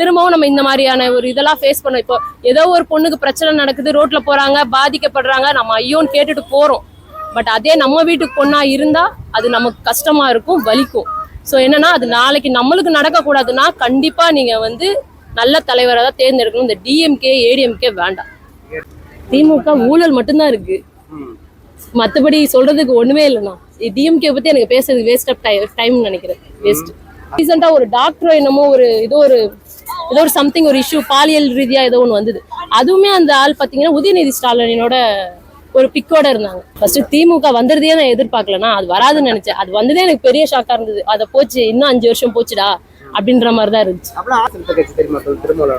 திரும்பவும் நம்ம இந்த மாதிரியான ஒரு இதெல்லாம் ஃபேஸ் பண்ணோம். இப்போ ஏதோ ஒரு பொண்ணுக்கு பிரச்சனை நடக்குது ரோட்ல போறாங்க பாதிக்கப்படுறாங்க நம்ம ஐயோன்னு கேட்டுட்டு போறோம். பட் அதே நம்ம வீட்டுக்கு பொண்ணா இருந்தா அது நமக்கு கஷ்டமா இருக்கும் வலிக்கும். ஸோ என்னன்னா அது நாளைக்கு நம்மளுக்கு நடக்கக்கூடாதுன்னா கண்டிப்பா நீங்க வந்து நல்ல தலைவரை தான் தேர்ந்தெடுக்கணும். இந்த டிஎம்கே ஏடிஎம்கே வேண்டாம். திமுக ஊழல் மட்டும்தான் இருக்கு. மற்றபடி சொல்றதுக்கு ஒண்ணுமே இல்லைண்ணா. டிஎம்கே பத்தி எனக்கு பேசுறது வேஸ்ட் ஆஃப் டைம் நினைக்கிறேன். வேஸ்ட் ரீசெண்டா ஒரு டாக்டரோ என்னமோ ஒரு ஏதோ ஒரு ஏதோ ஒரு சம்திங் ஒரு இஷ்யூ பாலியல் ரீதியா ஏதோ ஒன்று வந்தது. அதுவுமே அந்த ஆள் பாத்தீங்கன்னா உதயநிதி ஸ்டாலினோட ஒரு பிக்கோட இருந்தாங்க. ஃபர்ஸ்ட் திமுக வந்ததே நான் எதிர்பார்க்கலனா அது வராதுன்னு நினைச்சேன். அது வந்ததே எனக்கு பெரிய ஷாக்கா இருந்தது. அதை போச்சு இன்னும் அஞ்சு வருஷம் போச்சுடா அப்படின்ற மாதிரி தான் இருந்துச்சு கட்சி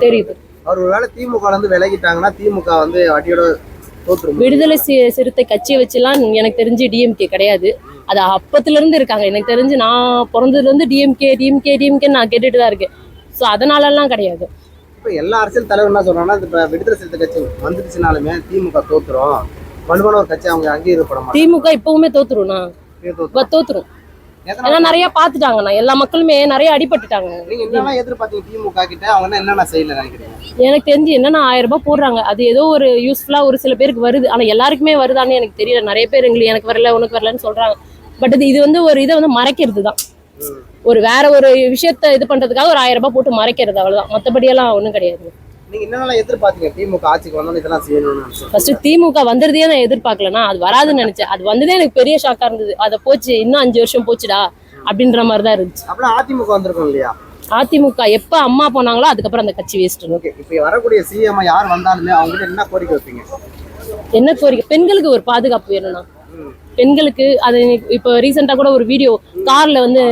தெரியுது. அவர் ஒருவேளை திமுக இருந்து விலகிட்டாங்கன்னா திமுக வந்து அடியோட விடுதலை சிறுத்தை கட்சியை வச்சுலாம் எனக்கு தெரிஞ்சு டிஎம்கே கிடையாது. அது அப்பத்துல இருந்து இருக்காங்க. எனக்கு தெரிஞ்சு நான் பிறந்ததுல இருந்து டிஎம்கே டிஎம்கே டிஎம்கே நான் கேட்டுட்டு தான் இருக்கேன். ஸோ அதனாலலாம் கிடையாது. இப்ப எல்லா அரசியல் தலைவர் என்ன சொல்றாங்கன்னா இப்ப விடுதலை சிறுத்தை கட்சி வந்துருச்சுனாலுமே திமுக தோத்துரும். வலுவான ஒரு கட்சி அவங்க அங்கீகரிக்கப்பட மாட்டாங்க. திமுக இப்பவுமே தோத்துரும்ண்ணா தோத்துரும். ஏன்னா நிறைய பாத்துட்டாங்கண்ணா எல்லா மக்களுமே நிறைய அடிபட்டுட்டாங்க. நீங்க என்னெல்லாம் எதிர்பார்த்தீங்க திமுக கிட்ட? அவங்க என்ன என்னென்ன செய்யல நினைக்கிறீங்க? எனக்கு தெரிஞ்சு என்னன்னா ஆயிரம் ரூபாய் போடுறாங்க. அது ஏதோ ஒரு யூஸ்ஃபுல்லா ஒரு சில பேருக்கு வருது. ஆனா எல்லாருக்குமே வருதான்னு எனக்கு தெரியல. நிறைய பேர் எங்களுக்கு எனக்கு வரல உனக்கு வரலன்னு சொல்றாங்க. பட் இது இது வந்து ஒரு இதை வந்து மறைக்கிறது தான். ஒரு வேற ஒரு விஷயத்த இது பண்றதுக்காக ஒரு ஆயிரம் ரூபாய் போட்டு மறைக்கிறது அவ்வளவுதான். மத்தபடி எல்லாம் ஒண்ணும் கிடையாது. திமுக. ஃபர்ஸ்ட் வந்ததே நான் எதிர்பார்க்கலனா அது வராதுன்னு நினைச்சேன். அது வந்ததே எனக்கு பெரிய ஷாக்கா இருந்தது. அதை போச்சு இன்னும் அஞ்சு வருஷம் போச்சுடா அப்படின்ற மாதிரி தான் இருந்துச்சு. அப்படிலாம் அதிமுக வந்திருக்கும் இல்லையா? அதிமுக எப்ப அம்மா போனாங்களோ அதுக்கப்புறம் அந்த கட்சி வேஸ்ட் ஓகே இப்போ வரக்கூடிய சிஎம் யார் வந்தாலுமே அவங்க கிட்ட என்ன கோரிக்கை வைப்பீங்க? என்ன கோரிக்கை? பெண்களுக்கு ஒரு பாதுகாப்பு வேணும்னா. பெண்களுக்கு அது இப்போ ரீசெண்டாக கூட ஒரு வீடியோ காரில் வந்து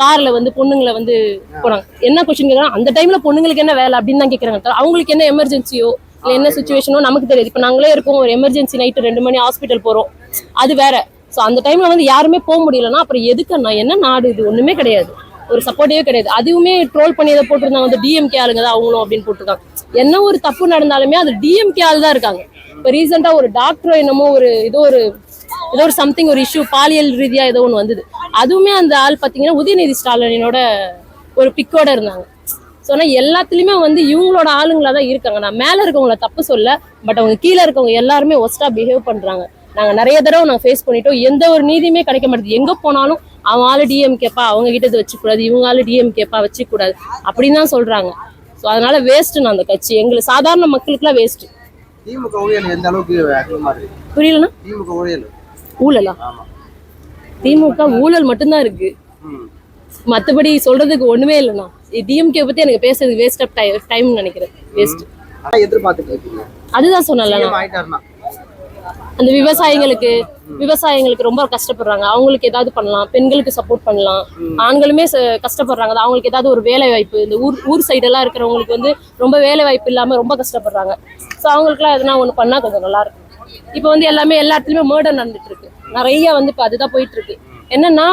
காரில் வந்து பொண்ணுங்களை வந்து போகிறாங்க என்ன கொஸ்டின் கேட்குறாங்க அந்த டைமில் பொண்ணுங்களுக்கு என்ன வேலை அப்படின்னு தான் கேட்குறாங்க அவங்களுக்கு என்ன எமர்ஜென்சியோ இல்லை என்ன சுச்சுவேஷனோ நமக்கு தெரியாது. இப்போ நாங்களே இருக்கோம் ஒரு எமர்ஜென்சி நைட்டு ரெண்டு மணி ஹாஸ்பிட்டல் போகிறோம் அது வேற. ஸோ அந்த டைமில் வந்து யாருமே போக முடியலன்னா அப்புறம் எதுக்குண்ணா என்ன நாடு இது? ஒன்றுமே கிடையாது. ஒரு சப்போர்ட்டே கிடையாது. அதுவுமே ட்ரோல் பண்ணி எதை போட்டிருந்தாங்க வந்து டிஎம்கே ஆளுங்க தான் அவங்களும் அப்படின்னு போட்டிருக்காங்க. என்ன ஒரு தப்பு நடந்தாலுமே அது டிஎம்கே ஆள் தான் இருக்காங்க. இப்போ ரீசெண்டாக ஒரு டாக்டரோ என்னமோ ஒரு ஏதோ ஒரு ஏதோ ஒரு சம்திங் ஒரு இஷ்யூ பாலியல் ரீதியா ஏதோ ஒன்று வந்தது. அதுவுமே அந்த ஆள் பார்த்தீங்கன்னா உதயநிதி ஸ்டாலினோட ஒரு பிக்கோட இருந்தாங்க. ஸோ ஆனால் எல்லாத்துலேயுமே வந்து இவங்களோட ஆளுங்களா தான் இருக்காங்க. நான் மேலே இருக்கவங்கள தப்பு சொல்ல பட் அவங்க கீழே இருக்கவங்க எல்லாருமே ஒஸ்ட்டாக பிஹேவ் பண்ணுறாங்க நாங்கள் நிறைய தடவை நாங்கள் ஃபேஸ் பண்ணிட்டோம். எந்த ஒரு நீதியுமே கிடைக்க மாட்டேது எங்கே போனாலும் அவன் ஆளு டிஎம் கேப்பா அவங்க கிட்ட இது வச்சுக்கூடாது. இவங்க ஆளு டிஎம் கேப்பா வச்சுக்கூடாது. அப்படின்னு தான் சொல்கிறாங்க ஸோ அதனால வேஸ்ட்டு நான் அந்த கட்சி எங்களுக்கு சாதாரண மக்களுக்குலாம் வேஸ்ட்டு திமுக ஊழியர் எந்த அளவுக்கு புரியலன்னா திமுக ஊழியர் ஊழலா? திமுக ஊழல் மட்டும்தான் இருக்கு. மத்தபடி சொல்றதுக்கு ஒண்ணுமே இல்லைண்ணா. டிஎம்கே பத்தி எனக்கு பேசுறது வேஸ்ட் ஆஃப் டைம் நினைக்கிறேன். வேஸ்ட் அதுதான் சொன்னல அந்த விவசாயிகளுக்கு விவசாயிகளுக்கு ரொம்ப கஷ்டப்படுறாங்க. அவங்களுக்கு ஏதாவது பண்ணலாம். பெண்களுக்கு சப்போர்ட் பண்ணலாம். ஆண்களுமே கஷ்டப்படுறாங்க. அவங்களுக்கு ஏதாவது ஒரு வேலை வாய்ப்பு. இந்த ஊர் ஊர் சைடெல்லாம் இருக்கிறவங்களுக்கு வந்து ரொம்ப வேலை வாய்ப்பு இல்லாம ரொம்ப கஷ்டப்படுறாங்க. ஸோ அவங்களுக்குலாம் எதனா ஒன்று பண்ணா கொஞ்சம் நல்லா இருக்கும். இப்போ வந்து எல்லாமே எல்லா இடத்துலயுமே மர்டர் நடந்துட்டு இருக்கு நிறைய வந்து இப்போ அதுதான் போயிட்டு இருக்கு என்னன்னா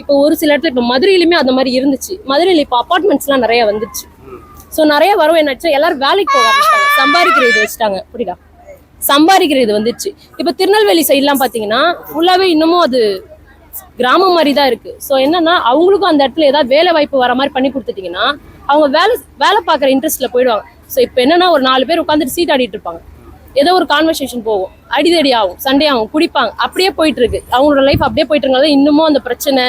இப்போ ஒரு சில இடத்துல இப்போ மதுரையிலுமே அந்த மாதிரி இருந்துச்சு. மதுரையில் இப்போ அப்பார்ட்மெண்ட்ஸ்லாம் நிறைய வந்துருச்சு. ஸோ நிறைய வரவு என்னாச்சு எல்லாரும் வேலைக்கு போக ஆரம்பிச்சிட்டாங்க. சம்பாதிக்கிற இது வச்சுட்டாங்க. புரியுதா? சம்பாதிக்கிற இது வந்துச்சு இப்போ திருநெல்வேலி சைட்லாம் பார்த்தீங்கன்னா ஃபுல்லாகவே இன்னமும் அது கிராமம் மாதிரி தான் இருக்கு. ஸோ என்னன்னா அவங்களுக்கும் அந்த இடத்துல ஏதாவது வேலை வாய்ப்பு வர மாதிரி பண்ணி கொடுத்துட்டீங்கன்னா அவங்க வேலை வேலை பார்க்குற இன்ட்ரெஸ்ட்ல போயிடுவாங்க. ஸோ இப்போ என்னன்னா ஒரு நாலு பேர் உட்காந்துட்டு சீட் ஆடிட்டு இருப்பாங்க. ஏதோ ஒரு கான்வர்சேஷன் போகும். அடிதடி ஆகும் சண்டே ஆகும் குடிப்பாங்க. அப்படியே போயிட்டு இருக்கு அவங்களோட லைஃப் அப்படியே போயிட்டு இருக்கனால இன்னமும் அந்த பிரச்சனை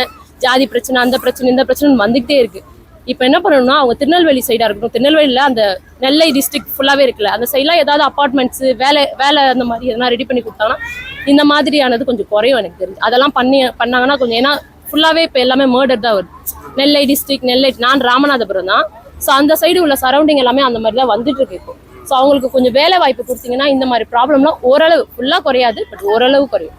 ஜாதி பிரச்சனை அந்த பிரச்சனை இந்த பிரச்சனை வந்துகிட்டே இருக்கு. இப்போ என்ன பண்ணணும்னா அவங்க திருநெல்வேலி சைடாக இருக்கட்டும் திருநெல்வேலியில் அந்த நெல்லை டிஸ்ட்ரிக்ட் ஃபுல்லாகவே இருக்குல்ல அந்த சைட்லாம் ஏதாவது அப்பார்ட்மெண்ட்ஸ் வேலை வேலை அந்த மாதிரி எதனா ரெடி பண்ணி கொடுத்தாங்கன்னா இந்த மாதிரியானது கொஞ்சம் குறையும் எனக்கு தெரிஞ்சு. அதெல்லாம் பண்ணி பண்ணாங்கன்னா கொஞ்சம் ஏன்னா ஃபுல்லாகவே இப்போ எல்லாமே மர்டர் தான் வருது. நெல்லை டிஸ்ட்ரிக்ட் நெல்லை நான் ராமநாதபுரம் தான். ஸோ அந்த சைடு உள்ள சரௌண்டிங் எல்லாமே அந்த மாதிரி தான் வந்துட்டு இருக்கு இப்போ. ஸோ அவங்களுக்கு கொஞ்சம் வேலை வாய்ப்பு கொடுத்தீங்கன்னா இந்த மாதிரி ப்ராப்ளம்லாம் ஓரளவு ஃபுல்லாக குறையாது பட் ஓரளவு குறையும்.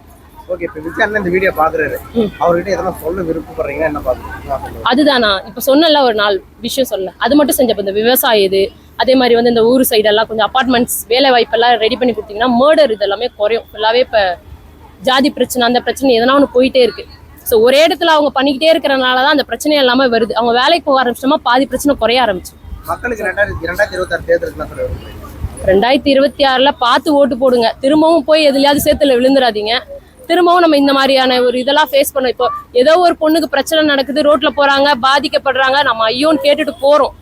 ஓகே இப்போ விஜய் அண்ணன் இந்த வீடியோ பாக்குறாரு ம். அவர்கிட்ட எதனா சொல்ல விருப்பப்படுறீங்க என்ன பாக்குறீங்க அதுதானா இப்போ சொன்னல ஒரு நாலு விஷயம் சொல்ல அது மட்டும் செஞ்சப்ப இந்த விவசாய இது அதே மாதிரி வந்து இந்த ஊர் சைடெல்லாம் கொஞ்சம் அப்பார்ட்மெண்ட்ஸ் வேலை வாய்ப்பெல்லாம் ரெடி பண்ணி கொடுத்தீங்கன்னா மர்டர் இது எல்லாமே குறையும் ஃபுல்லாகவே இப்போ ஜாதி பிரச்சனை அந்த பிரச்சனை எதனா ஒன்று போயிட்டே இருக்கு. ஸோ ஒரே இடத்துல அவங்க பண்ணிக்கிட்டே இருக்கிறனால தான் அந்த பிரச்சனை எல்லாமே வருது. அவங்க வேலைக்கு போக ஆரம்பிச்சோமா பாதி பிரச்சனை குறைய ஆரம்பிச்சு மக்களுக்கு ரெண்டாயிரத்தி இருபத்தாறு தேர்தலுக்கு ரெண்டாயிரத்தி இருபத்தி ஆறில் பார்த்து ஓட்டு போடுங்க. திரும்பவும் போய் எதுலையாவது சேத்துல விழுந்துடாதீங்க திரும்பவும் நம்ம இந்த மாதிரியான ஒரு இதெல்லாம் ஃபேஸ் பண்ணோம். இப்போ ஏதோ ஒரு பொண்ணுக்கு பிரச்சனை நடக்குது ரோட்டில் போகிறாங்க பாதிக்கப்படுறாங்க நம்ம ஐயோன்னு கேட்டுட்டு போகிறோம்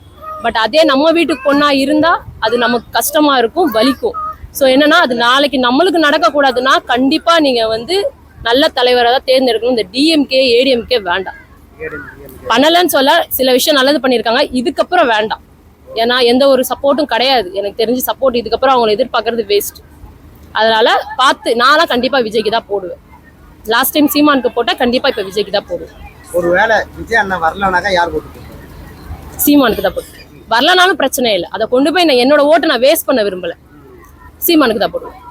பட் அதே நம்ம வீட்டுக்கு பொண்ணாக இருந்தால் அது நமக்கு கஷ்டமாக இருக்கும் வலிக்கும். ஸோ என்னென்னா அது நாளைக்கு நம்மளுக்கு நடக்கக்கூடாதுன்னா கண்டிப்பாக நீங்கள் வந்து நல்ல தலைவராக தான் தேர்ந்தெடுக்கணும். இந்த டிஎம்கே ஏடிஎம்கே வேண்டாம். பண்ணலன்னு சொல்ல சில விஷயம் நல்லது பண்ணியிருக்காங்க. இதுக்கப்புறம் வேண்டாம். ஏன்னா எந்த ஒரு சப்போர்ட்டும் கிடையாது. எனக்கு தெரிஞ்சு சப்போர்ட் இதுக்கப்புறம் அவங்களை எதிர்பார்க்கறது வேஸ்ட் அதனால பார்த்து நான்லாம் கண்டிப்பா விஜய்க்கு தான் போடுவேன். லாஸ்ட் டைம் சீமானுக்கு போட்டா கண்டிப்பா இப்ப விஜய்க்கு தான் போடுவேன். ஒருவேளை விஜய் அண்ணன் வரலனாக்கா யார் போட்டு? சீமானுக்கு தான் போடுவேன். வரலனாலும் பிரச்சனை இல்லை. அதை கொண்டு போய் நான் என்னோட ஓட்டை நான் வேஸ்ட் பண்ண விரும்பல. சீமானுக்கு தான் போடுவேன்.